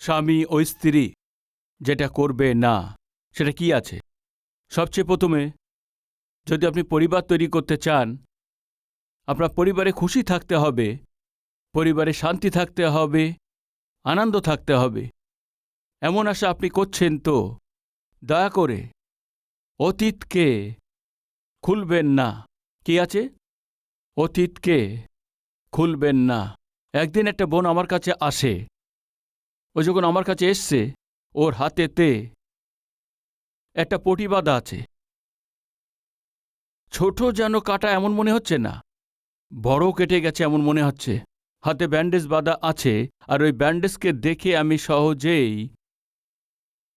স্বামী ও স্ত্রী, যেটা করবে না, সেটা কি আছে? সবচেয়ে প্রথমে, যদি আপনি পরিবার তৈরি করতে চান, আপনার পরিবারে খুশি থাকতে হবে, পরিবারে শান্তি থাকতে হবে আনন্দ থাকতে হবে। এমন আশা আপনি করছেন তো? দয়া করে। অতীতকে খুলবেন না। কি আছে? অতীতকে খুলবেন না। একদিন একটা বোন আমার কাছে আসে। ও যখন আমার কাছে এসছে, ওর হাতেতে একটা পটি বাঁধা আছে। ছোট যেন কাটা এমন মনে হচ্ছে না। বড় কেটে গেছে এমন মনে হচ্ছে। হাতে ব্যান্ডেজ বাঁধা আছে, আর ওই ব্যান্ডেজকে দেখে আমি সহজেই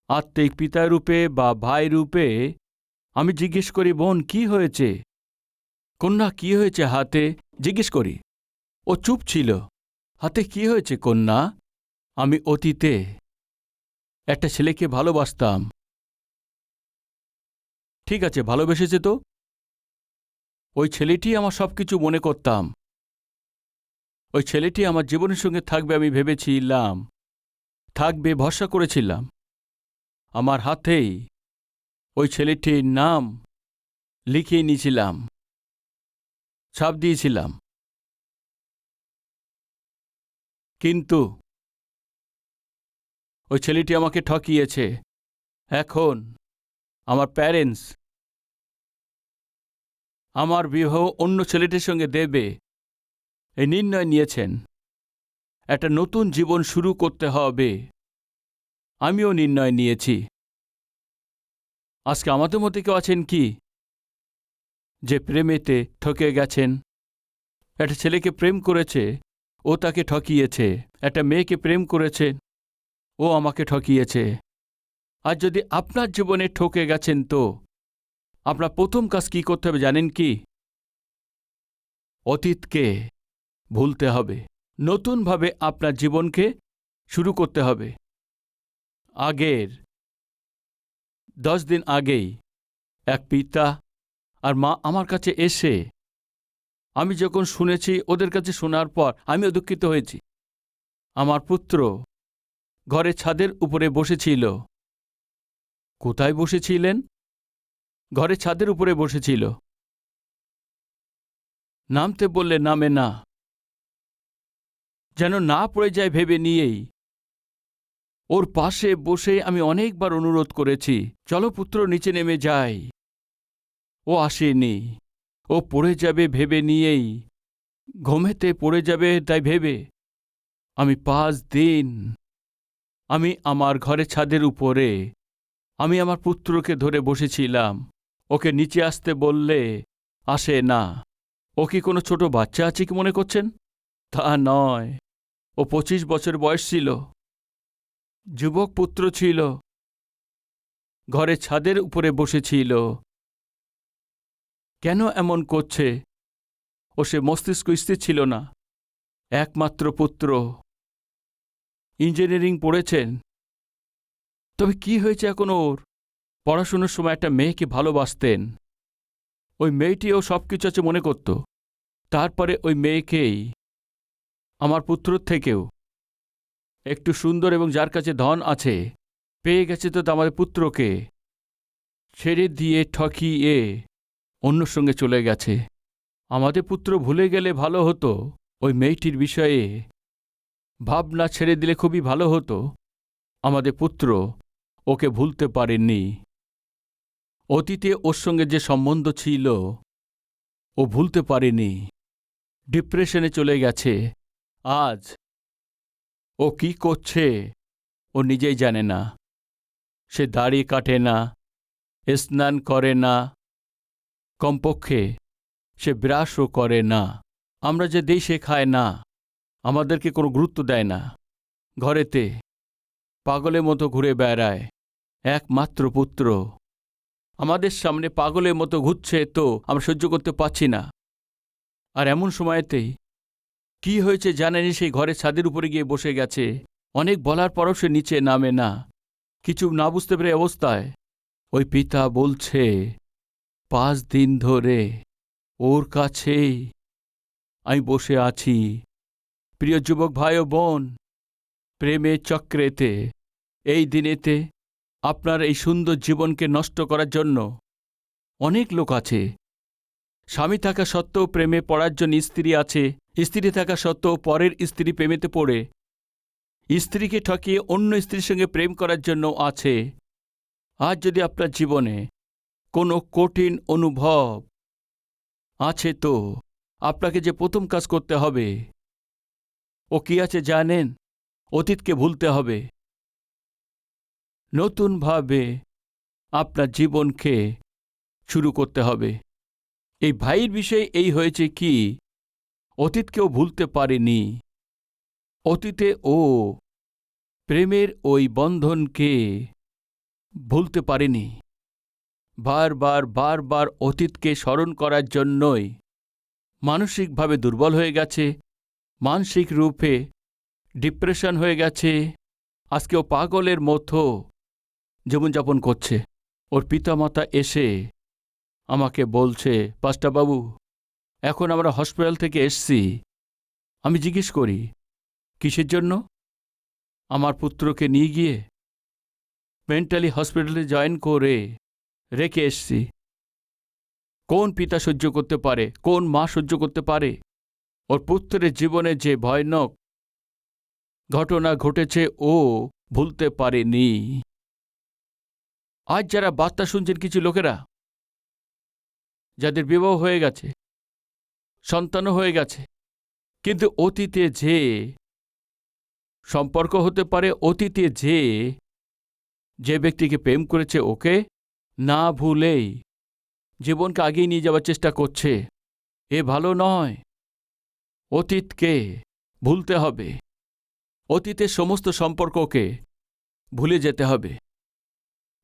আত্মিক পিতা রূপে বা ভাই রূপে আমি জিজ্ঞেস করি, বোন, কি হয়েছে? কন্যা, কি হয়েছে হাতে? জিজ্ঞেস করি, ও চুপ ছিল। হাতে কি হয়েছে, কন্যা? আমি অতীতে একটা ছেলেকে ভালোবাসতাম। ঠিক আছে, ভালোবেসেছে তো? ওই ছেলেটি আমার সব কিছু মনে করতাম। ওই ছেলেটি আমার জীবনের সঙ্গে থাকবে আমি ভেবেছিলাম। থাকবে, ভরসা করেছিলাম। আমার হাতেই ওই ছেলেটির নাম লিখিয়ে নিয়েছিলাম। ছাপ দিয়েছিলাম। কিন্তু ওই ছেলেটি আমাকে ঠকিয়েছে। এখন আমার প্যারেন্টস আমার বিবাহ অন্য ছেলেটির সঙ্গে দেবে। এই নির্ণয় নিয়েছেন। একটা নতুন জীবন শুরু করতে হবে। আমিও নির্ণয় নিয়েছি। আজকে আমাদের মধ্যে কেউ আছেন কি? যে প্রেমেতে ঠকে গেছেন। একটা ছেলেকে প্রেম করেছে, ও তাকে ঠকিয়েছে। একটা মেয়েকে প্রেম করেছে, ও আমাকে ঠকিয়েছে। আর যদি আপনার জীবনে ঠকে গেছেন তো, আপনার প্রথম কাজ কি করতে হবে জানেন কি? অতীতকে। ভুলতে হবে। নতুনভাবে আপনার জীবনকে শুরু করতে হবে। আগের। দশ দিন আগেই এক পিতা আর মা আমার কাছে এসে আমি যখন শুনেছি ওদের কাছে শোনার পর আমিও দুঃখিত হয়েছি। আমার পুত্র ঘরে ছাদের উপরে বসেছিল। কোথায় বসেছিলেন? ঘরে ছাদের উপরে বসেছিল। নামতে বললে, নামে না। যেন না পড়ে যায় ভেবে নিয়েই। ওর পাশে বসে আমি অনেকবার অনুরোধ করেছি, চলো পুত্র, নিচে নেমে যাই। ও আসেনি। ও পড়ে যাবে ভেবে নিয়েই। ঘুমেতে পড়ে যাবে তাই ভেবে। আমি পাঁচ দিন আমি আমার ঘরে ছাদের উপরে, আমি আমার পুত্রকে ধরে বসেছিলাম। ওকে নিচে আসতে বললে আসে না। ও কি কোনো ছোট বাচ্চা আছে কি মনে করছেন? তা নয়। ও পঁচিশ বছর বয়স ছিল। যুবক পুত্র ছিল। ঘরে ছাদের উপরে বসেছিল। কেন এমন করছে? ও সে মস্তিষ্ক স্থির ছিল না। একমাত্র পুত্র। ইঞ্জিনিয়ারিং পড়েছেন। তবে কি হয়েছে এখন ওর? পড়াশুনোর সময় একটা মেয়েকে ভালোবাসতেন। ওই মেয়েটিও সব কিছু আছে মনে করত। তারপরে ওই মেয়েকেই। আমার পুত্রর থেকেও। একটু সুন্দর এবং যার কাছে ধন আছে, পেয়ে গেছে তো আমাদের পুত্রকে। ছেড়ে দিয়ে ঠকিয়ে অন্য সঙ্গে চলে গেছে। আমাদের পুত্র ভুলে গেলে ভালো হতো, ওই মেয়েটির বিষয়ে। ভাবনা ছেড়ে দিলে খুবই ভালো হতো। আমাদের পুত্র ওকে ভুলতে পারেননি। অতীতে ওর সঙ্গে যে সম্বন্ধ ছিল, ও ভুলতে পারেনি। ডিপ্রেশনে চলে গেছে। আজ। ও কি করছে? ও নিজেই জানে না। সে দাড়ি কাটে না, স্নান করে না, কমপক্ষে সে ব্রাশও করে না। আমরা যে দেই সে খায় না, আমাদেরকে কোনো গুরুত্ব দেয় না। ঘরেতে পাগলের মতো ঘুরে বেড়ায়, একমাত্র পুত্র। আমাদের সামনে পাগলের মতো ঘুরছে তো আমরা সহ্য করতে পারছি না। আর এমন সময়তেই কি হয়েছে জানেনি সেই ঘরের ছাদের উপরে গিয়ে বসে গেছে। অনেক বলার পরও সে নিচে নামে না। কিছু না বুঝতে পেরে অবস্থায় ওই পিতা বলছে, পাঁচ দিন ধরে ওর কাছেই আমি বসে আছি। প্রিয় যুবক ভাই ও বোন, প্রেমের চক্রেতে, এই দিনেতে আপনার এই সুন্দর জীবনকে নষ্ট করার জন্য অনেক লোক আছে। স্বামী থাকা সত্ত্বেও প্রেমে পড়ার জন্য স্ত্রী আছে। স্ত্রী থাকা সত্ত্বেও পরের স্ত্রী প্রেমেতে পড়ে। স্ত্রীকে ঠকিয়ে অন্য স্ত্রীর সঙ্গে প্রেম করার জন্য আছে। আজ যদি আপনার জীবনে কোনো কঠিন অনুভব আছে তো আপনাকে যে প্রথম কাজ করতে হবে, ও কি আছে জানেন? অতীতকে ভুলতে হবে। নতুনভাবে আপনার জীবনকে শুরু করতে হবে। এই ভাইয়ের বিষয়ে এই হয়েছে কি? অতীতকেও ভুলতে পারেনি। অতীতে ও প্রেমের ওই বন্ধনকে ভুলতে পারেনি। বারবার বারবার অতীতকে স্মরণ করার জন্যই মানসিকভাবে দুর্বল হয়ে গেছে, মানসিক রূপে ডিপ্রেশন হয়ে গেছে। আজকে ও পাগলের মতো জীবনযাপন করছে। ওর পিতামাতা এসে আমাকে বলছে পাস্টাবাবু এখন আমরা হসপিটাল থেকে এসছি। আমি জিজ্ঞেস করি, কিসের জন্য? আমার পুত্রকে নিয়ে গিয়ে মেন্টালি হসপিটালে জয়েন করে রেখে এসছি। কোন পিতা সহ্য করতে পারে, কোন মা সহ্য করতে পারে? ওর পুত্রের জীবনে যে ভয়ানক ঘটনা ঘটেছে, ও ভুলতে পারেনি। আজ যারা বার্তা শুনছেন কিছু লোকেরা, যাদের বিবাহ হয়ে গেছে সন্তানও হয়ে গেছে। কিন্তু অতীতে যে সম্পর্ক হতে পারে, অতীতে যে যে ব্যক্তিকে প্রেম করেছে ওকে না ভুলেই জীবনকে আগিয়ে নিয়ে যাওয়ার চেষ্টা করছে। এ ভালো নয়। অতীতকে ভুলতে হবে। অতীতের সমস্ত সম্পর্ককে ভুলে যেতে হবে।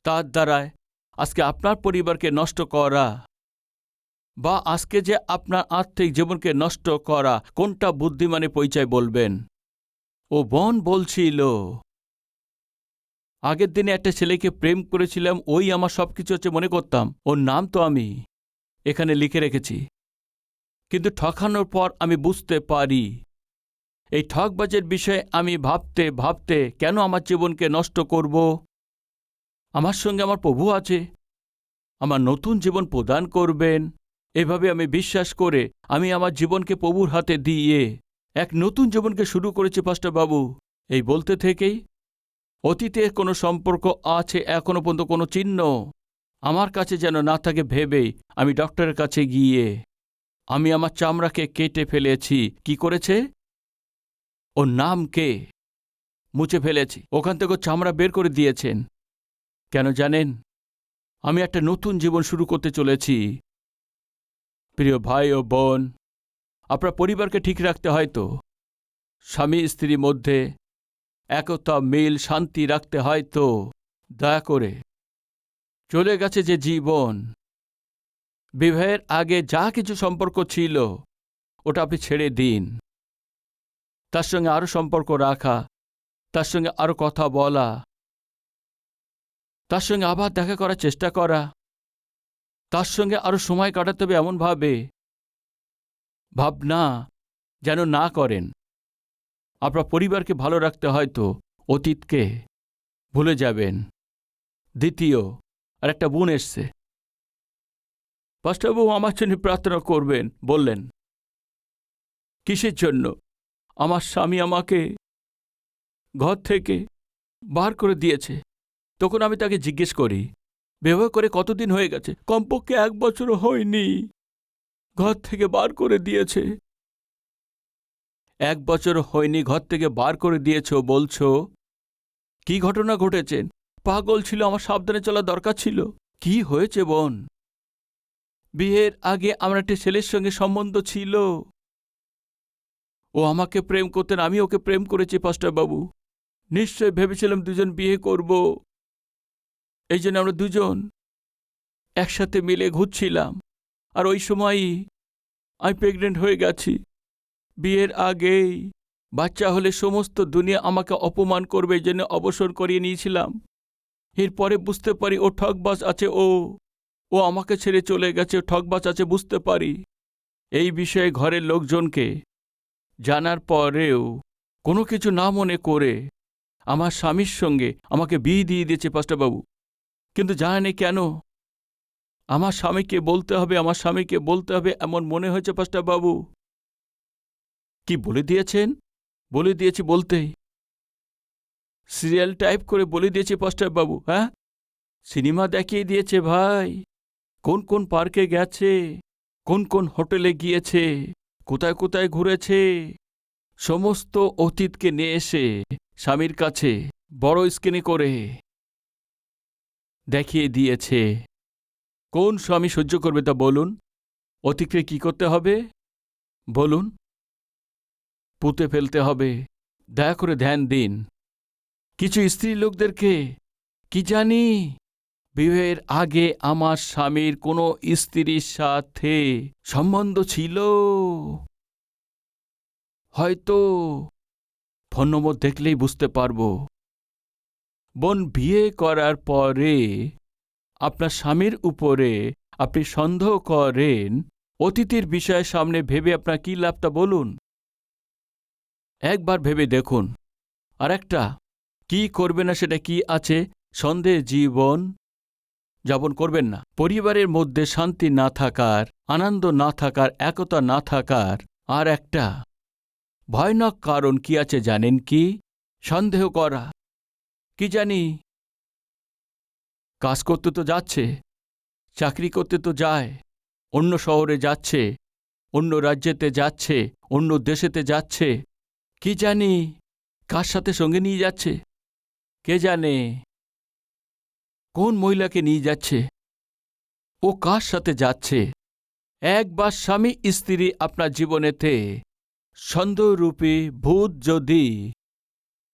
তার দ্বারায় আজকে আপনার পরিবারকে নষ্ট করা বা আজকে যে আপনার আর্থিক জীবনকে নষ্ট করা কোনটা বুদ্ধিমানে পরিচয় বলবেন? ও বন বলছিল, আগের দিনে একটা ছেলেকে প্রেম করেছিলাম, ওই আমার সব কিছু হচ্ছে মনে করতাম। ওর নাম তো আমি এখানে লিখে রেখেছি। কিন্তু ঠকানোর পর আমি বুঝতে পারি। এই ঠকবাজের বিষয়ে আমি ভাবতে ভাবতে কেন আমার জীবনকে নষ্ট করব? আমার সঙ্গে আমার প্রভু আছে। আমার নতুন জীবন প্রদান করবেন। এভাবে আমি বিশ্বাস করে আমি আমার জীবনকে প্রভুর হাতে দিয়ে এক নতুন জীবনকে শুরু করেছি বাবু। এই বলতে থেকেই অতীতে কোনো সম্পর্ক আছে এখনও পর্যন্ত কোনো চিহ্ন আমার কাছে যেন না থাকে ভেবেই আমি ডক্টরের কাছে গিয়ে আমি আমার চামড়াকে কেটে ফেলেছি। কি করেছে? ওর নামকে মুছে ফেলেছি। ওখান থেকে চামড়া বের করে দিয়েছেন। কেন জানেন? আমি একটা নতুন জীবন শুরু করতে চলেছি। প্রিয় ভাই ও বোন, আপনার পরিবারকে ঠিক রাখতে হয় তো? স্বামী স্ত্রীর মধ্যে একতা, মিল, শান্তি রাখতে হয় তো? দয়া করে। চলে গেছে যে জীবন। বিবাহের আগে যা কিছু সম্পর্ক ছিল, ওটা আপনি ছেড়ে দিন। তার সঙ্গে আরও সম্পর্ক রাখা, তার সঙ্গে আরও কথা বলা, তার সঙ্গে আবার দেখা করার চেষ্টা করা তার সঙ্গে আরও সময় কাটাতে হবে এমনভাবে। ভাবনা যেন না করেন। আপনার পরিবারকে ভালো রাখতে হয়তো অতীতকে ভুলে যাবেন। দ্বিতীয় আর একটা বোন এসছে। পাঁচটা আমার জন্য প্রার্থনা করবেন, বললেন। কিসের জন্য? আমার স্বামী আমাকে ঘর থেকে বার করে দিয়েছে। তখন আমি তাকে জিজ্ঞেস করি ব্যবহার করে কতদিন হয়ে গেছে? কমপক্ষে এক বছরও হয়নি। ঘর থেকে বার করে দিয়েছে। এক বছর হয়নি ঘর থেকে বার করে দিয়েছ বলছ? কি ঘটনা ঘটেছেন পাগল ছিল, আমার সাবধানে চলা দরকার ছিল। কি হয়েছে বোন? বিয়ের আগে আমার একটা ছেলের সঙ্গে সম্বন্ধ ছিল। ও আমাকে প্রেম করতেন আমি ওকে প্রেম করেছি বাবু নিশ্চয় ভেবেছিলাম দুজন বিয়ে করব। এই জন্য আমরা দুজন একসাথে মিলে ঘুরছিলাম। আর ওই সময়ই আমি প্রেগনেন্ট হয়ে গেছি। বিয়ের আগেই বাচ্চা হলে সমস্ত দুনিয়া আমাকে অপমান করবে জন্য অবসর করিয়ে নিয়েছিলাম। এরপরে বুঝতে পারি ও ঠকবাজ আছে ও ও আমাকে ছেড়ে চলে গেছে ঠকবাজ আছে বুঝতে পারি। এই বিষয়ে ঘরের লোকজনকে জানার পরেও কোনো কিছু না মনে করে আমার স্বামীর সঙ্গে আমাকে বিয়ে দিয়ে দিয়েছে পাস্টারবাবু কিন্তু জানেনি কেন? আমার স্বামীকে বলতে হবে, আমার স্বামীকে বলতে হবে, এমন মনে হয়েছে পাস্টারবাবু কি বলে দিয়েছেন? বলে দিয়েছি বলতেই। সিরিয়াল টাইপ করে বলে দিয়েছে পাস্টারবাবু হ্যাঁ? সিনেমা দেখিয়ে দিয়েছে ভাই। কোন কোন পার্কে গেছে? কোন কোন হোটেলে গিয়েছে? কোথায় কোথায় ঘুরেছে? সমস্ত অতীতকে নিয়ে এসে স্বামীর কাছে বড় স্ক্রিনে করে দেখিয়ে দিয়েছে। কোন স্বামী সহ্য করবে তা বলুন। অতীতকে কি করতে হবে? বলুন। পুঁতে ফেলতে হবে। দয়া করে ধ্যান দিন। কিছু স্ত্রী লোকদেরকে, কি জানি বিবাহের আগে আমার স্বামীর কোনো স্ত্রীর সাথে সম্বন্ধ ছিল। হয়তো, ফোন নম্বর দেখলেই বুঝতে পারব। বোন বিয়ে করার পরে আপনার স্বামীর উপরে আপনি সন্দেহ করেন, অতীতের বিষয়ে সামনে ভেবে আপনার কী লাভটা বলুন? একবার ভেবে দেখুন। আর একটা কি করবে না সেটা কি আছে? সন্দেহ জীবন যাপন করবেন না। পরিবারের মধ্যে শান্তি না থাকার, আনন্দ না থাকার, একতা না থাকার আর একটা ভয়ানক কারণ কি আছে জানেন কি? সন্দেহ করা। কি জানি? কাজ করতে তো যাচ্ছে, চাকরি করতে তো যায়, অন্য শহরে যাচ্ছে, অন্য রাজ্যেতে যাচ্ছে, অন্য দেশেতে যাচ্ছে, কি জানি কার সাথে সঙ্গে নিয়ে যাচ্ছে, কে জানে কোন মহিলাকে নিয়ে যাচ্ছে, ও কার সাথে যাচ্ছে? একবার স্বামী স্ত্রী আপনার জীবনেতে সন্দেহরূপী ভূত যদি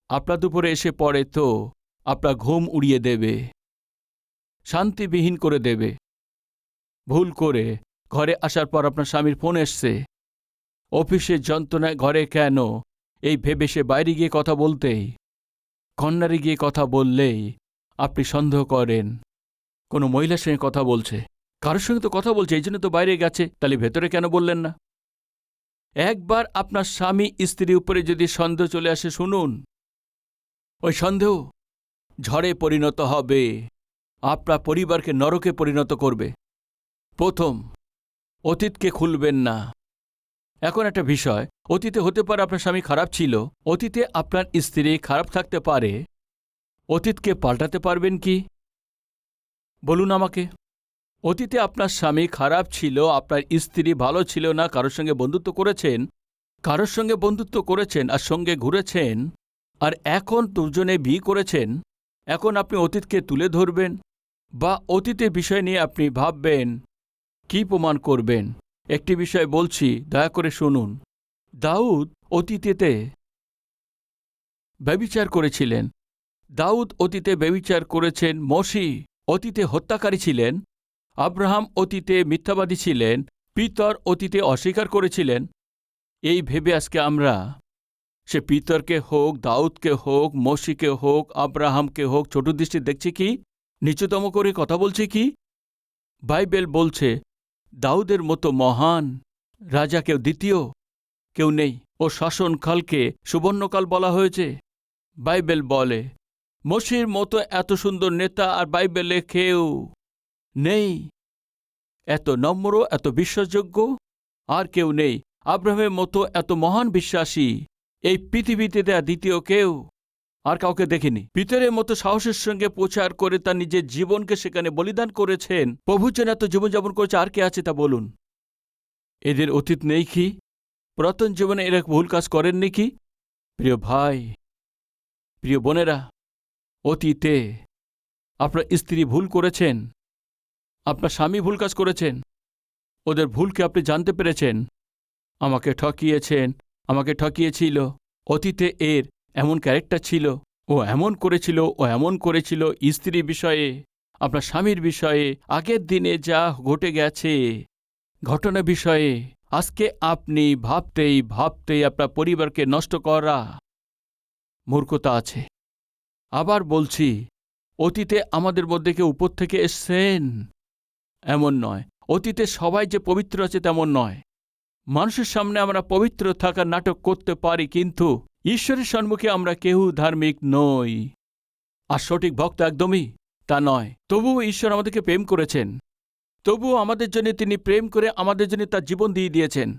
আপনার দুপুরে এসে পড়ে তো, আপনার ঘুম উড়িয়ে দেবে। শান্তিবিহীন করে দেবে। ভুল করে ঘরে আসার পর আপনার স্বামীর ফোন এসছে। অফিসের যন্ত্রণায় ঘরে কেন? এই ভেবে সে বাইরে গিয়ে কথা বলতেই, কন্যারে গিয়ে কথা বললেই আপনি সন্দেহ করেন। কোনো মহিলার সঙ্গে কথা বলছে। কারোর সঙ্গে তো কথা বলছে, এই জন্য তো বাইরে গেছে। তাহলে ভেতরে কেন বললেন না? একবার আপনার স্বামী স্ত্রীর উপরে যদি সন্দেহ চলে আসে, শুনুন। ওই সন্দেহ ঝড়ে পরিণত হবে। আপনার পরিবারকে নরকে পরিণত করবে। প্রথম, অতীতকে খুলবেন না। এখন একটা বিষয়, অতীতে হতে পারে আপনার স্বামী খারাপ ছিল, অতীতে আপনার স্ত্রী খারাপ থাকতে পারে। অতীতকে পাল্টাতে পারবেন কি? বলুন আমাকে। অতীতে আপনার স্বামী খারাপ ছিল, আপনার স্ত্রী ভালো ছিল না, কারোর সঙ্গে বন্ধুত্ব করেছেন, কারোর সঙ্গে বন্ধুত্ব করেছেন আর সঙ্গে ঘুরেছেন আর এখন দুজনে বিয়ে করেছেন। এখন আপনি অতীতকে তুলে ধরবেন বা অতীতের বিষয় নিয়ে আপনি ভাববেন, কি প্রমাণ করবেন? একটি বিষয় বলছি, দয়া করে শুনুন। দাউদ অতীতেতে ব্যবিচার করেছিলেন। দাউদ অতীতে ব্যবিচার করেছেন, মসি অতীতে হত্যাকারী ছিলেন, আব্রাহাম অতীতে মিথ্যাবাদী ছিলেন, পিতর অতীতে অস্বীকার করেছিলেন। এই ভেবে আজকে আমরা সে পিতরকে হোক, দাউদকে হোক, মসিকে হোক, আব্রাহামকে হোক, ছোট দৃষ্টি দেখছি কি? নিচুতম করে কথা বলছে কি? বাইবেল বলছে, দাউদের মতো মহান রাজা কেউ দ্বিতীয় কেউ নেই। ও শাসনকালকে সুবর্ণকাল বলা হয়েছে। বাইবেল বলে, মসির মতো এত সুন্দর নেতা আর বাইবেলে কেউ নেই। এত নম্র, এত বিশ্বাসযোগ্য আর কেউ নেই। আব্রাহামের মতো এত মহান বিশ্বাসী এই পৃথিবীতে দেয়া দ্বিতীয় কেউ আর কাউকে দেখিনি। পিতরের মতো সাহসের সঙ্গে প্রচার করে তার নিজের জীবনকে সেখানে বলিদান করেছেন। প্রভু যেন এত জীবনযাপন করেছে, আর কে আছে তা বলুন। এদের অতীত নেই কি? পুরাতন জীবনে এরা ভুল কাজ করেননি কি? প্রিয় ভাই, প্রিয় বোনেরা, অতীতে আপনার স্ত্রী ভুল করেছেন, আপনার স্বামী ভুল কাজ করেছেন, ওদের ভুলকে আপনি জানতে পেরেছেন, আমাকে ঠকিয়েছেন আমাকে ঠকিয়েছিল। অতীতে এর এমন ক্যারেক্টার ছিল। ও এমন করেছিল, ও এমন করেছিল স্ত্রী বিষয়ে, আপনার স্বামীর বিষয়ে, আগের দিনে যা ঘটে গেছে। ঘটনা বিষয়ে, আজকে আপনি ভাবতেই ভাবতেই আপনার পরিবারকে নষ্ট করা। মূর্খতা আছে। আবার বলছি, অতীতে আমাদের মধ্যে কেউ উপর থেকে এসছেন? এমন নয়। অতীতে সবাই যে পবিত্র আছে তেমন নয়। মানুষের সামনে আমরা পবিত্র থাকার নাটক করতে পারি, কিন্তু ঈশ্বরের সম্মুখে আমরা কেউ ধার্মিক নই। আর সঠিক ভক্ত একদমই তা নয়। তবুও ঈশ্বর আমাদেরকে প্রেম করেছেন। তবুও আমাদের জন্য তিনি প্রেম করে আমাদের জন্য তার জীবন দিয়ে দিয়েছেন।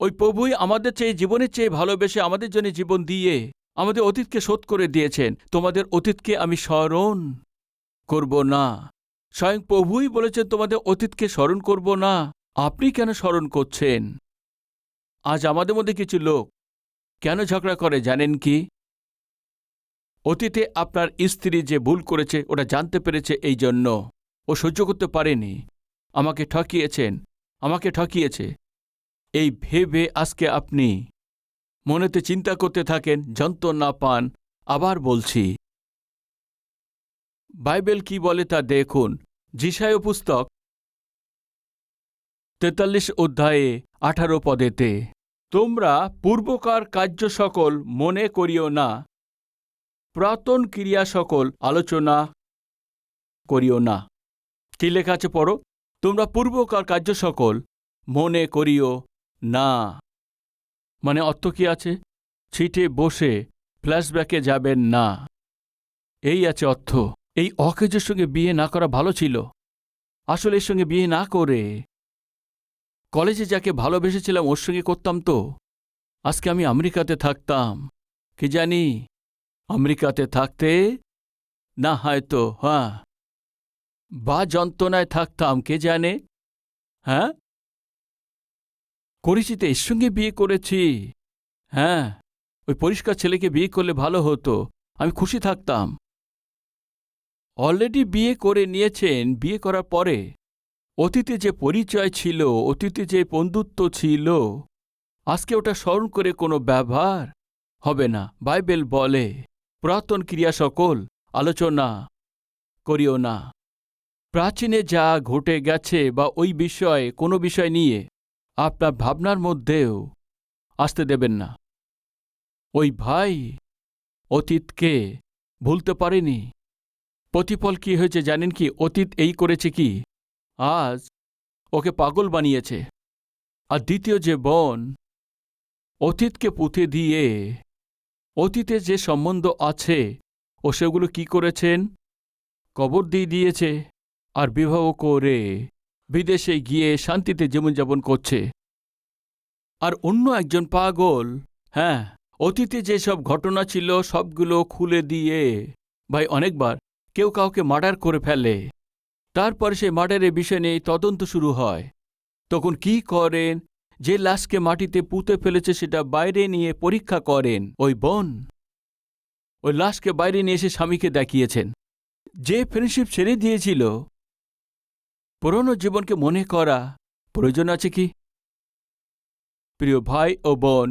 ওই প্রভুই আমাদের চেয়ে, জীবনের চেয়ে ভালোবেসে আমাদের জন্য জীবন দিয়ে আমাদের অতীতকে শোধ করে দিয়েছেন। তোমাদের অতীতকে আমি স্মরণ করব না। স্বয়ং প্রভুই বলেছেন, তোমাদের অতীতকে স্মরণ করব না। আপনি কেন স্মরণ করছেন? আজ আমাদের মধ্যে কিছু লোক কেন ঝগড়া করে জানেন কি? অতীতে আপনার স্ত্রী যে ভুল করেছে ওটা জানতে পেরেছে এই জন্য ও সহ্য করতে পারেনি। আমাকে ঠকিয়েছেন। আমাকে ঠকিয়েছে। এই ভেবে আজকে আপনি মনেতে চিন্তা করতে থাকেন, যন্ত্রণা পান, আবার বলছি। বাইবেল কি বলে তা দেখুন। জিসায় পুস্তক তেতাল্লিশ অধ্যায়ে আঠারো পদেতে। তোমরা পূর্বকার কার্য সকল মনে করিও না। পুরাতন ক্রিয়া সকল আলোচনা করিও না। কি লেখা আছে পড়ো? তোমরা পূর্বকার কার্য সকল মনে করিও না। মানে অর্থ কি আছে? ছিটে বসে ফ্ল্যাশব্যাকে যাবেন না। এই আছে অর্থ। এই অকেজের সঙ্গে বিয়ে না করা ভালো ছিল। আসলে এর সঙ্গে বিয়ে না করে কলেজে যাকে ভালোবেসেছিলাম ওর সঙ্গে করতাম তো। আজকে আমি আমেরিকাতে থাকতাম। কি জানি? আমেরিকাতে থাকতে না হয়তো হ্যাঁ। বা যন্ত্রণায় থাকতাম, কে জানে? হ্যাঁ? করেছি তো, এর সঙ্গে বিয়ে করেছি। হ্যাঁ ওই পরিষ্কার ছেলেকে বিয়ে করলে ভালো হতো, আমি খুশি থাকতাম। অলরেডি বিয়ে করে নিয়েছেন, বিয়ে করার পরে। অতীতে যে পরিচয় ছিল, অতীতে যে বন্ধুত্ব ছিল, আজকে ওটা স্মরণ করে কোনো ব্যবহার হবে না। বাইবেল বলে, পুরাতন ক্রিয়া সকল আলোচনা করিও না। প্রাচীনে যা ঘটে গেছে বা ওই বিষয়ে কোনো বিষয় নিয়ে আপনার ভাবনার মধ্যেও আসতে দেবেন না। ওই ভাই অতীতকে ভুলতে পারেনি। প্রতিফল কি হয়েছে জানেন কি? অতীত এই করেছে কি? আজ ওকে পাগল বানিয়েছে। আর দ্বিতীয় যে বোন অতীতকে পুঁতে দিয়ে অতীতে যে সম্বন্ধ আছে ও সেগুলো কি করেছেন? কবর দিয়ে দিয়েছে আর বিবাহ করে বিদেশে গিয়ে শান্তিতে জীবনযাপন করছে। আর অন্য একজন পাগল হ্যাঁ অতীতে যে সব ঘটনা ছিল সবগুলো খুলে দিয়ে, ভাই, অনেকবার কেউ কাউকে মার্ডার করে ফেলে। তারপর সে মার্ডারের বিষয় নিয়ে তদন্ত শুরু হয়। তখন কি করেন? যে লাশকে মাটিতে পুঁতে ফেলেছে সেটা বাইরে নিয়ে পরীক্ষা করেন ওই বোন। ওই লাশকে বাইরে নিয়ে এসে স্বামীকে দেখিয়েছেন। যে ফ্রেন্ডশিপ ছেড়ে দিয়েছিল। পুরনো জীবনকে মনে করা প্রয়োজন আছে কি? প্রিয় ভাই ও বোন,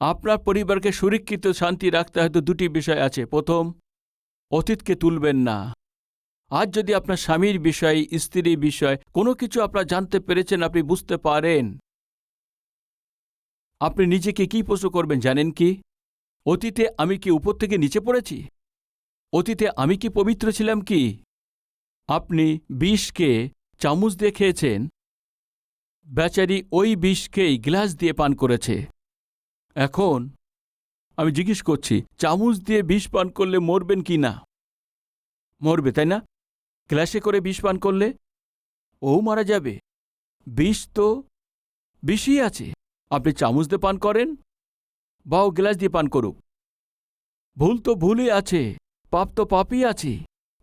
আপনার পরিবারকে সুরক্ষিত, শান্তি রাখতে হয়তো দুটি বিষয় আছে। প্রথম, অতীতকে তুলবেন না। আজ যদি আপনার স্বামীর বিষয়, স্ত্রীর বিষয় কোনো কিছু আপনার জানতে পেরেছেন, আপনি বুঝতে পারেন। আপনি নিজেকে কি প্রশ্ন করবেন জানেন কি? অতীতে আমি কি উপর থেকে নিচে পড়েছি? অতীতে আমি কি পবিত্র ছিলাম কি? আপনি বিষকে চামচ দিয়ে খেয়েছেন। বেচারি ওই বিষকেই গ্লাস দিয়ে পান করেছে। এখন আমি জিজ্ঞেস করছি, চামচ দিয়ে বিষ পান করলে মরবেন কি না? মরবে, তাই না? গ্লাসে করে বিষ পান করলে? ও মারা যাবে। বিষ তো বিষই আছে। আপনি চামচ দিয়ে পান করেন বা ও গ্লাস দিয়ে পান করুক। ভুল তো ভুলই আছে, পাপ তো পাপই আছে।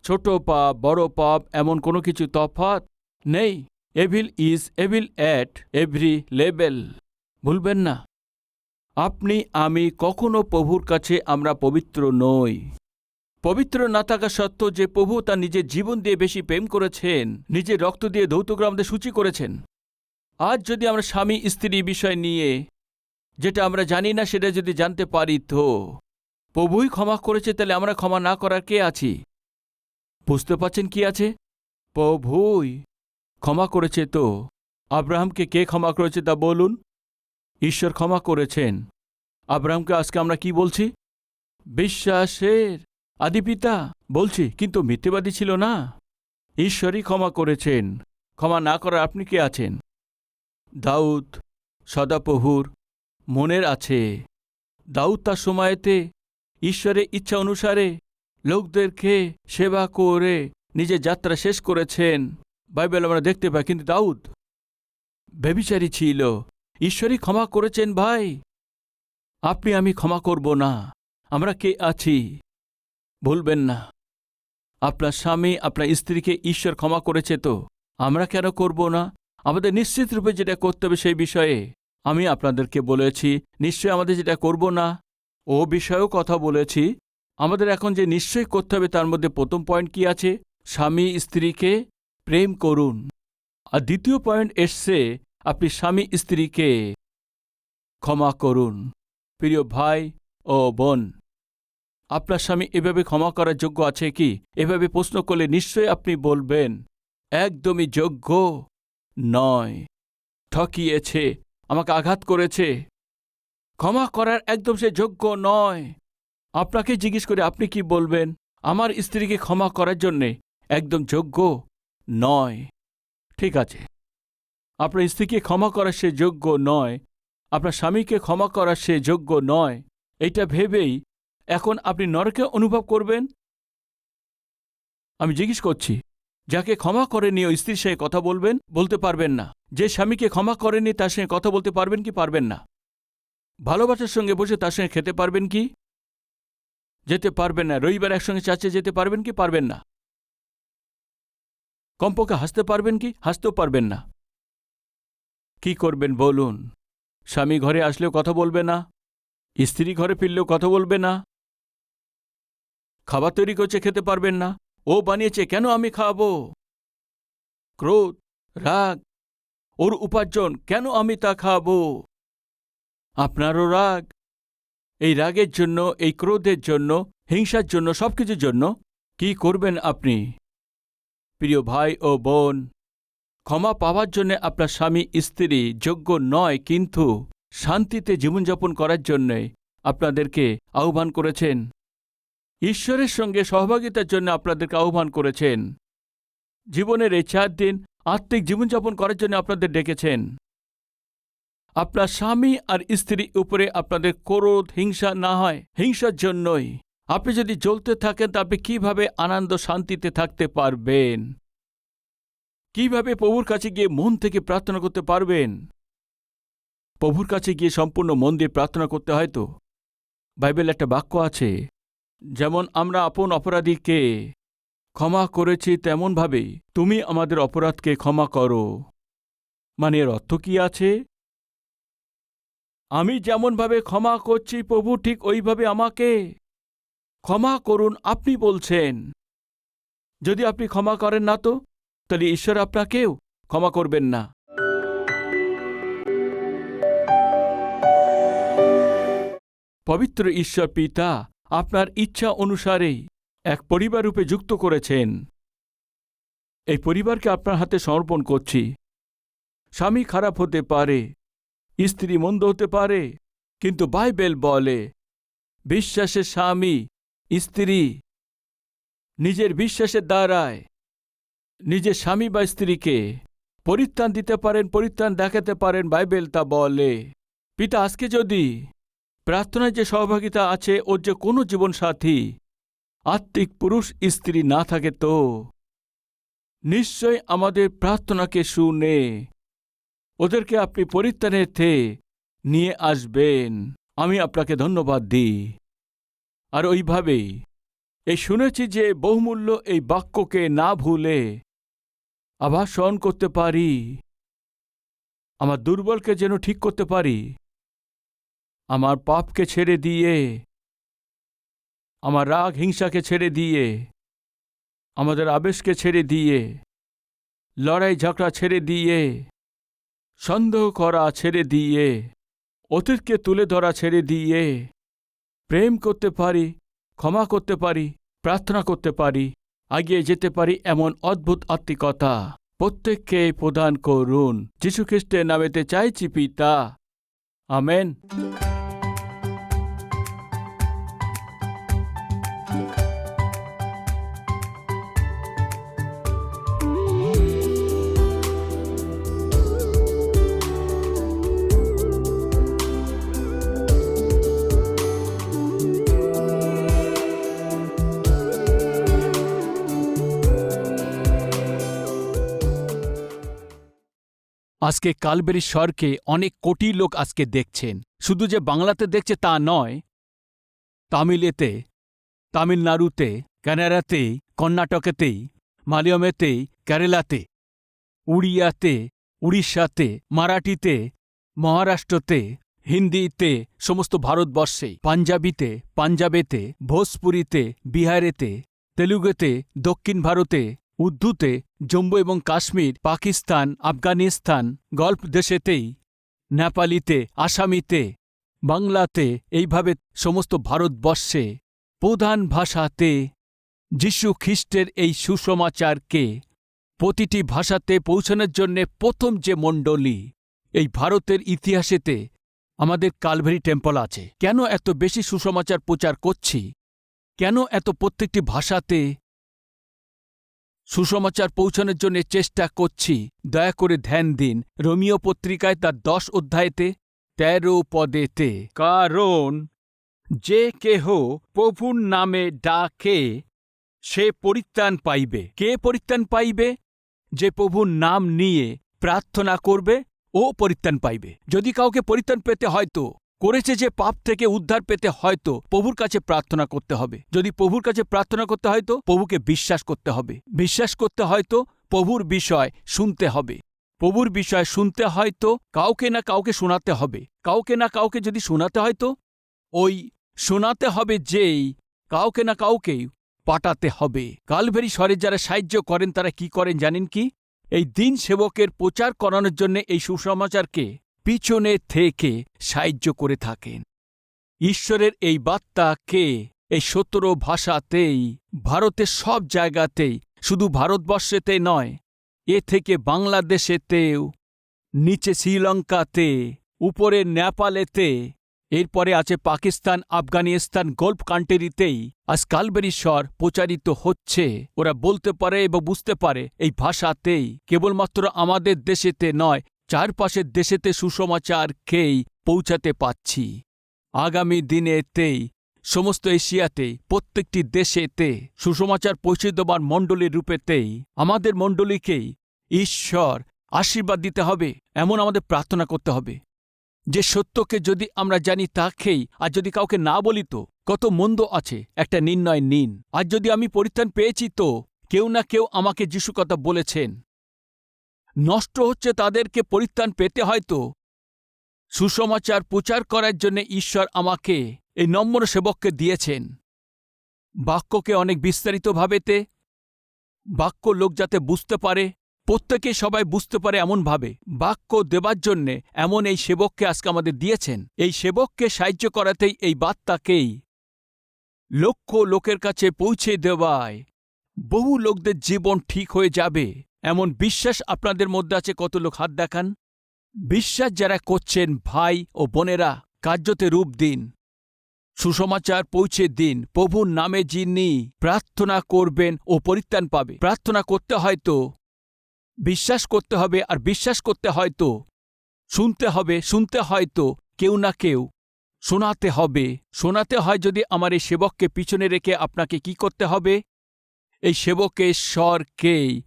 ছোট পাপ, বড় পাপ, এমন কোনো কিছু তফাত নেই। Evil is evil at every level ভুলবেন না। আপনি, আমি কখনো প্রভুর কাছে আমরা পবিত্র নই। পবিত্র না থাকা সত্ত্বেও যে প্রভু তার নিজের জীবন দিয়ে বেশি প্রেম করেছেন, নিজের রক্ত দিয়ে ধৌতগ্রাম আমাদের সূচি করেছেন। আজ যদি আমরা স্বামী স্ত্রী বিষয় নিয়ে, যেটা আমরা জানি না, সেটা যদি জানতে পারি তো? প্রভুই ক্ষমা করেছে, তাহলে আমরা ক্ষমা না করার কে আছি? বুঝতে পারছেন কি আছে? প্রভুই ক্ষমা করেছে তো? আব্রাহামকে কে ক্ষমা করেছে তা বলুন। ঈশ্বর ক্ষমা করেছেন। আব্রাহামকে আজকে আমরা কি বলছি? বিশ্বাসের আদিপিতা, বলছি, কিন্তু মিথ্যেবাদী ছিল না? ঈশ্বরই ক্ষমা করেছেন। ক্ষমা না করার আপনি কে আছেন? দাউদ, সদাপ্রভুর মনের আছে। দাউদ তার সময়েতে ঈশ্বরের ইচ্ছা অনুসারে লোকদেরকে সেবা করে নিজের যাত্রা শেষ করেছেন। বাইবেল আমরা দেখতে পাই, কিন্তু দাউদ বেবিচারী ছিল। ঈশ্বরই ক্ষমা করেছেন, ভাই। আপনি আমি ক্ষমা করব না। আমরা কে আছি? ভুলবেন না। আপনার স্বামী আপনার স্ত্রীকে ঈশ্বর ক্ষমা করেছে তো। আমরা কেন করব না? আমাদের নিশ্চিত রূপে যেটা করতে হবে সেই বিষয়ে। আমি আপনাদেরকে বলেছি নিশ্চয় আমাদের যেটা করব না। ও বিষয়েও কথা বলেছি। আমাদের এখন যে নিশ্চয় করতে হবে তার মধ্যে প্রথম পয়েন্ট কি আছে? স্বামী স্ত্রীকে প্রেম করুন। আর দ্বিতীয় পয়েন্ট এসছে, আপনি স্বামী স্ত্রীকে ক্ষমা করুন। প্রিয় ভাই ও বোন আপনার স্বামী এভাবে ক্ষমা করার যোগ্য আছে কি? এভাবে প্রশ্ন করলে নিশ্চয়ই আপনি বলবেন, একদমই যোগ্য নয়। ঠকিয়েছে, আমাকে আঘাত করেছে। ক্ষমা করার একদম সে যোগ্য নয়। আপনাকে জিজ্ঞেস করে আপনি কি বলবেন? আমার স্ত্রীকে ক্ষমা করার জন্যে একদম যোগ্য নয়। ঠিক আছে। আপনার স্ত্রীকে ক্ষমা করার সে যোগ্য নয়। আপনার স্বামীকে ক্ষমা করার সে যোগ্য নয়। এইটা ভেবেই এখন আপনি নরকে অনুভব করবেন? আমি জিজ্ঞেস করছি, যাকে ক্ষমা করেনি ওই স্ত্রীর সঙ্গে কথা বলবেন, বলতে পারবেন না। যে স্বামীকে ক্ষমা করেনি তার সঙ্গে কথা বলতে পারবেন কি পারবেন না? ভালোবাসার সঙ্গে বসে তার সঙ্গে খেতে পারবেন কি? যেতে পারবেন না। রবিবার একসঙ্গে চাচে যেতে পারবেন কি পারবেন না? কম্পকে হাসতে পারবেন কি? হাসতেও পারবেন না। কি করবেন বলুন? স্বামী ঘরে আসলেও কথা বলবে না? স্ত্রী ঘরে ফিরলেও কথা বলবে না? খাবার তৈরি করছে, খেতে পারবেন না। ও বানিয়েছে, কেন আমি খাব? ক্রোধ, রাগ, ওর উপার্জন, কেন আমি তা খাব? আপনারও রাগ। এই রাগের জন্য, এই ক্রোধের জন্য, হিংসার জন্য, সবকিছুর জন্য কি করবেন আপনি? প্রিয় ভাই ও বোন, ক্ষমা পাওয়ার জন্য আপনার স্বামী স্ত্রী যোগ্য নয়, কিন্তু শান্তিতে জীবনযাপন করার জন্যে আপনাদেরকে আহ্বান করেছেন। ঈশ্বরের সঙ্গে সহভাগিতার জন্য আপনাদেরকে আহ্বান করেছেন। জীবনের এই চার দিন আত্মিক জীবনযাপন করার জন্য আপনাদের ডেকেছেন। আপনার স্বামী আর স্ত্রী উপরে আপনাদের ক্রোধ, হিংসা না হয়, হিংসার জন্যই। আপনি যদি জ্বলতে থাকেন, তা আপনি কীভাবে আনন্দ, শান্তিতে থাকতে পারবেন? কীভাবে প্রভুর কাছে গিয়ে মন থেকে প্রার্থনা করতে পারবেন? প্রভুর কাছে গিয়ে সম্পূর্ণ মন দিয়ে প্রার্থনা করতে হয় তো? বাইবেল একটা বাক্য আছে যেমন আমরা আপন অপরাধীকে ক্ষমা করেছি তেমনভাবেই তুমি আমাদের অপরাধকে ক্ষমা করো। মানে এর অর্থ কি আছে? আমি যেমনভাবে ক্ষমা করছি, প্রভু ঠিক ওইভাবে আমাকে ক্ষমা করুন, আপনি বলছেন। যদি আপনি ক্ষমা করেন না তো, তাহলে ঈশ্বর আপনাকেও ক্ষমা করবেন না। পবিত্র ঈশ্বর পিতা আপনার ইচ্ছা অনুসারেই এক পরিবার রূপে যুক্ত করেছেন। এই পরিবারকে আপনার হাতে সমর্পণ করছি। স্বামী খারাপ হতে পারে, স্ত্রী মন্দ হতে পারে, কিন্তু বাইবেল বলে, বিশ্বাসের স্বামী, স্ত্রী, নিজের বিশ্বাসের দ্বারায় নিজের স্বামী বা স্ত্রীকে পরিত্রাণ দিতে পারেন, পরিত্রাণ দেখাতে পারেন, বাইবেল তা বলে। পিতা, আজকে যদি প্রার্থনায় যে সহভাগিতা আছে, ওর যে কোনো জীবনসাথী, আত্মিক পুরুষ, স্ত্রী না থাকে তো? নিশ্চয় আমাদের প্রার্থনাকে শুনে ওদেরকে আপনি পরিত্রাণের থে নিয়ে আসবেন। আমি আপনাকে ধন্যবাদ দিই। আর ওইভাবেই এই শুনেছি যে বহুমূল্য এই বাক্যকে না ভুলে আবার স্মরণ করতে পারি। আমার দুর্বলকে যেন ঠিক করতে পারি। আমার পাপকে ছেড়ে দিয়ে, আমার রাগ হিংসাকে ছেড়ে দিয়ে, আমাদের আবেশকে ছেড়ে দিয়ে, লড়াই ঝগড়া ছেড়ে দিয়ে, সন্দেহ করা ছেড়ে দিয়ে, অতীতকে তুলে ধরা ছেড়ে দিয়ে, প্রেম করতে পারি, ক্ষমা করতে পারি, প্রার্থনা করতে পারি আগিয়ে যেতে পারি এমন অদ্ভুত আত্মিকতা। প্রত্যেককে প্রদান করুন। যীশুখ্রিস্টের নামেতে চাইছি পিতা। আমেন। আজকে কালবেরি স্বরকে অনেক কোটি লোক আজকে দেখছেন। শুধু যে বাংলাতে দেখছে তা নয়, তামিলেতে, তামিলনাড়ুতে, কানাডাতে কর্ণাটকেতেই মালয়ামেতেই কেরালাতে, উড়িয়াতে, উড়িষ্যাতে, মারাঠিতে, মহারাষ্ট্রতে, হিন্দিতে, সমস্ত ভারতবর্ষে, পাঞ্জাবিতে, পাঞ্জাবেতে, ভোজপুরিতে, বিহারেতে, তেলুগুতে, দক্ষিণ ভারতে উর্দুতে জম্মু এবং কাশ্মীর, পাকিস্তান, আফগানিস্তান, গল্ফ দেশেতেই, নেপালিতে, আসামিতে, বাংলাতে এইভাবে সমস্ত ভারতবর্ষে প্রধান ভাষাতে যীশু খ্রিস্টের এই সুসমাচারকে প্রতিটি ভাষাতে পৌঁছানোর জন্যে প্রথম যে মণ্ডলী এই ভারতের ইতিহাসেতে আমাদের কালভেরি টেম্পল আছে। কেন এত বেশি সুসমাচার প্রচার করছি? কেন এত প্রত্যেকটি ভাষাতে সুসমাচার পৌঁছানোর জন্য চেষ্টা করছি। দয়া করে ধ্যান দিন। রোমিও পত্রিকায় তার দশ অধ্যায়েতে, তেরো পদেতে, কারণ যে কেহ প্রভুর নামে ডাকে, সে পরিত্রাণ পাইবে। কে পরিত্রাণ পাইবে? যে প্রভুর নাম নিয়ে প্রার্থনা করবে, ও পরিত্রাণ পাইবে। যদি কাউকে পরিত্রাণ পেতে হয়তো করেছে যে পাপ থেকে উদ্ধার পেতে হয়তো প্রভুর কাছে প্রার্থনা করতে হবে। যদি প্রভুর কাছে প্রার্থনা করতে হয়তো প্রভুকে বিশ্বাস করতে হবে। বিশ্বাস করতে হয়তো প্রভুর বিষয় শুনতে হবে। প্রভুর বিষয় শুনতে হয়তো কাউকে না কাউকে শোনাতে হবে। কাউকে না কাউকে যদি শোনাতে হয়তো ওই শোনাতে হবে যেই কাউকে না কাউকেই পাঠাতে হবে। কালভেরি স্বরে যারা সাহায্য করেন তারা কি করেন জানেন কি? এই দিন সেবকের প্রচার করানোর জন্য এই সুসমাচারকে পিছনে থেকে সাহায্য করে থাকেন। ঈশ্বরের এই বার্তাকে এই সতেরো ভাষাতেই, ভারতের সব জায়গাতেই, শুধু ভারতবর্ষেতে নয়, এ থেকে বাংলাদেশেতেও, নিচে শ্রীলঙ্কাতে, উপরে নেপালেতে, এরপরে আছে পাকিস্তান, আফগানিস্তান, গল্ফ কান্ট্রিতেই আজ কালবেরি স্বর প্রচারিত হচ্ছে। ওরা বলতে পারে এবং বুঝতে পারে এই ভাষাতেই, কেবলমাত্র আমাদের দেশেতে নয় চারপাশের দেশেতে সুসমাচারকেই পৌঁছাতে পাচ্ছি আগামী দিনেতেই সমস্ত এশিয়াতে, প্রত্যেকটি দেশেতে সুসমাচার পৌঁছে দেবার মণ্ডলীর রূপেতেই আমাদের মণ্ডলীকেই ঈশ্বর আশীর্বাদ দিতে হবে, এমন আমাদের প্রার্থনা করতে হবে। যে সত্যকে যদি আমরা জানি তাকেই আর যদি কাউকে না বলি তো, কত মন্দ আছে, একটা নির্ণয় নিন। আর যদি আমি পরিত্রাণ পেয়েছি তো, কেউ না কেউ আমাকে যিশু কথা বলেছেন। নষ্ট হচ্ছে তাদেরকে পরিত্রাণ পেতে হয়তো। সুসমাচার প্রচার করার জন্য ঈশ্বর আমাকে এই নম্র সেবককে দিয়েছেন। বাক্যকে অনেক বিস্তারিতভাবেতে, বাক্য লোক যাতে বুঝতে পারে প্রত্যেকে সবাই বুঝতে পারে এমনভাবে। বাক্য দেবার জন্যে এমন এই সেবককে আজকে আমাদের দিয়েছেন। এই সেবককে সাহায্য করাতেই এই বার্তাকেই লক্ষ লোকের কাছে পৌঁছে দেওয়ায় বহু লোকদের জীবন ঠিক হয়ে যাবে। এমন বিশ্বাস আপনাদের মধ্যে আছে কত লোক হাত দেখান? বিশ্বাস যারা করছেন ভাই ও বোনেরা, কার্যতে রূপ দিন। সুসমাচার পৌঁছে দিন। প্রভুর নামে যিনি প্রার্থনা করবেন ও পরিত্রাণ পাবে। প্রার্থনা করতে হয়তো, বিশ্বাস করতে হবে আর বিশ্বাস করতে হয়তো, শুনতে হবে, শুনতে হয়তো, কেউ না কেউ, শোনাতে হবে। শোনাতে হয় যদি আমার এই সেবককে পিছনে রেখে আপনাকে কি করতে হবে? এই সেবকের স্বরকেই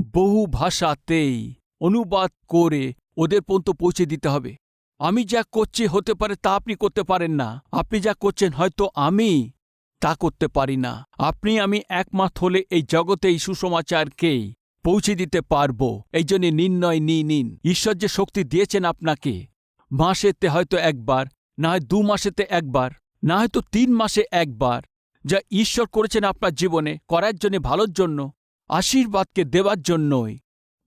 বহু ভাষাতেই অনুবাদ করে ওদের পর্যন্ত পৌঁছে দিতে হবে। আমি যা করছি হতে পারে তা আপনি করতে পারেন না। আপনি যা করছেন হয়তো আমি তা করতে পারি না। আপনি, আমি একমাত্র হলে এই জগতে এই সুসমাচারকেই পৌঁছে দিতে পারব। এই জন্য নির্ণয় নিয়ে নিন। ঈশ্বর যে শক্তি দিয়েছেন আপনাকে, মাসেতে হয়তো একবার, না হয় দু মাসেতে একবার, না হয়তো তিন মাসে একবার, যা ঈশ্বর করেছেন আপনার জীবনে, করার জন্য, ভালোর জন্য আশীর্বাদকে দেওয়ার জন্যই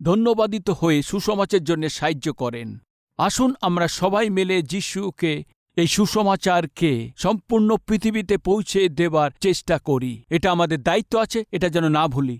ধন্যবাদিত হয়ে সুসমাচের জন্য সাহায্য করেন। আসুন আমরা সবাই মিলে যিশুকে, এই সুসমাচারকে সম্পূর্ণ পৃথিবীতে পৌঁছে দেবার চেষ্টা করি। এটা আমাদের দায়িত্ব আছে, এটা যেন না ভুলি।